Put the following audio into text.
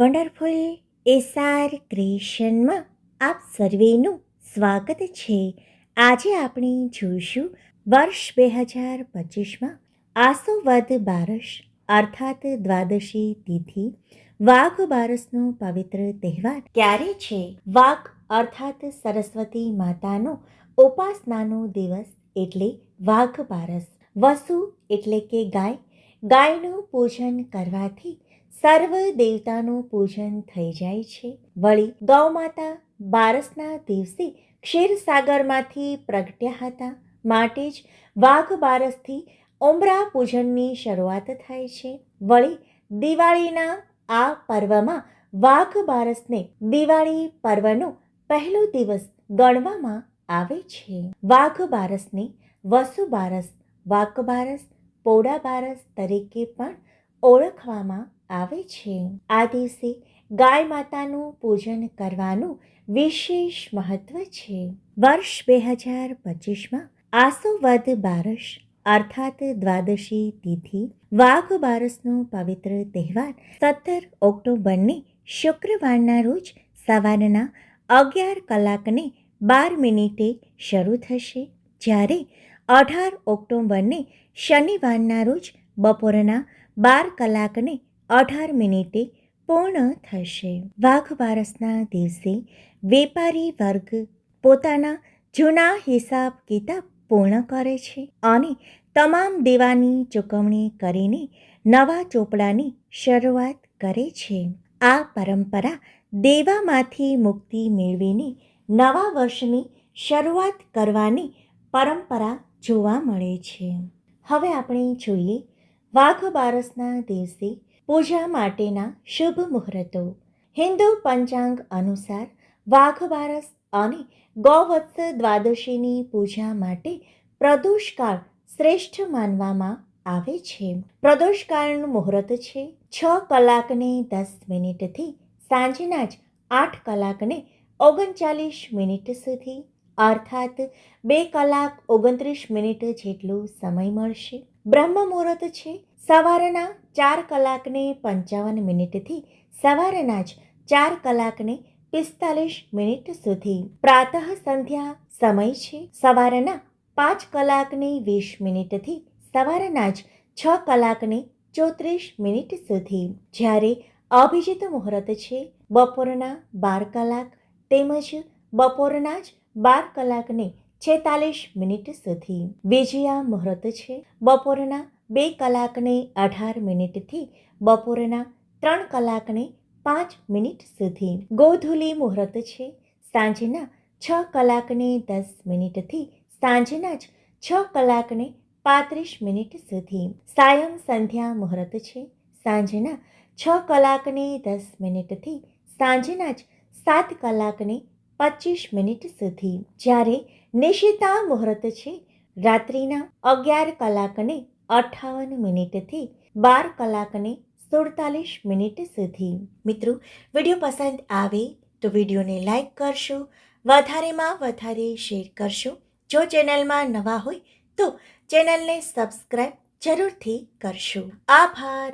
Wonderful SR ક્રિએશનમાં આપ સર્વેનું સ્વાગત છે. આજે આપણે જોઈશું વર્ષ બે હજાર પચીસમાં આસો વદ બારસ અર્થાત દ્વાદશી તિથિ વાઘ બારસનો પવિત્ર તહેવાર ક્યારે છે? વાઘ અર્થાત સરસ્વતી માતાનો ઉપાસનાનો દિવસ એટલે વાઘ બારસ. વસુ એટલે કે ગાય. ગાયનું પૂજન કરવાથી સર્વ દેવતાનું પૂજન થઈ જાય છે. વળી ગૌમાતા બારસના દિવસે ક્ષીરસાગરમાંથી પ્રગટ્યા હતા. માટે જ વાઘ બારસથી ઉમરા પૂજનની શરૂઆત થાય છે. વળી દિવાળીના આ પર્વમાં વાઘ બારસને દિવાળી પર્વનો પહેલો દિવસ ગણવામાં આવે છે. વાઘ બારસને વસુ બારસ વાઘ બારસ, પોડા બારસ તરીકે પણ ઓળખવામાં આવે છે. આ દિવસે ગાય માતાનું પૂજન કરવાનું વિશેષ મહત્વ છે. વર્ષ બે હજાર પચીસમાં આસો વદ બારસ અર્થાત દ્વાદશી તિથિ વાઘ બારસનો પવિત્ર તહેવાર સત્તર ઓક્ટોબરને શુક્રવારના રોજ સવારના અગિયાર કલાકને બાર મિનિટે શરૂ થશે. જ્યારે અઢાર ઓક્ટોબરને શનિવારના રોજ બપોરના બાર કલાકને અઢાર મિનિટે પૂર્ણ થશે. વાઘ બારસના દિવસે વેપારી વર્ગ પોતાના જૂના હિસાબ કિતાબ પૂર્ણ કરે છે અને તમામ દેવાની ચૂકવણી કરીને નવા ચોપડાની શરૂઆત કરે છે. આ પરંપરા દેવામાંથી મુક્તિ મેળવીને નવા વર્ષની શરૂઆત કરવાની પરંપરા જોવા મળે છે. હવે આપણે જોઈએ વાઘ બારસના દિવસે પૂજા માટેના શુભ મુહૂર્તો. હિન્દુ પંચાંગ અનુસાર વાઘ બારસ અને ગૌવત્સ દ્વાદશીની પૂજા માટે પ્રદોષકાળ શ્રેષ્ઠ માનવામાં આવે છે. પ્રદોષકાળનું મુહૂર્ત છે છ કલાકને દસ મિનિટથી સાંજના જ આઠ કલાકને ઓગણચાલીસ મિનિટ સુધી. અર્થાત બે કલાક ઓગણત્રીસ મિનિટ જેટલો સમય મળશે. બ્રહ્મ મુહૂર્ત છે. સવારના ચાર કલાકને પંચાવન મિનિટથી સવારના જ ચાર કલાકને પિસ્તાલીસ મિનિટ સુધી. પ્રાતઃ સંધ્યા સમય છે. સવારના પાંચ કલાકને વીસ મિનિટથી સવારના જ છ કલાકને ચોત્રીસ મિનિટ સુધી. જ્યારે અભિજીત મુહૂર્ત છે, બપોરના બાર કલાક તેમજ બપોરના જ બાર કલાકને છેતાલીસ મિનિટ સુધી. વિજયા મુહૂર્ત છે. બપોરના બે કલાકને અઢાર મિનિટથી બપોરના ત્રણ કલાકને પાંચ મિનિટ સુધી. ગોધુલી મુહૂર્ત છે. સાંજના છ કલાકને દસ મિનિટથી સાંજના જ છ કલાકને પાંત્રીસ મિનિટ સુધી. સાયમ સંધ્યા મુહૂર્ત છે. સાંજના છ કલાકને દસ મિનિટથી સાંજના જ સાત કલાકને પચીસ મિનિટ સુધી. જ્યારે નિશિતા મુહૂર્ત છે, રાત્રિના અગિયાર કલાકને અઠ્ઠાવન મિનિટથી બાર કલાકને સુડતાલીસ મિનિટ સુધી. મિત્રો, વીડિયો પસંદ આવે તો વિડીયોને લાઈક કરશો, વધારેમાં વધારે શેર કરશો. જો ચેનલમાં નવા હોય તો ચેનલને સબસ્ક્રાઈબ જરૂરથી કરશો. આભાર.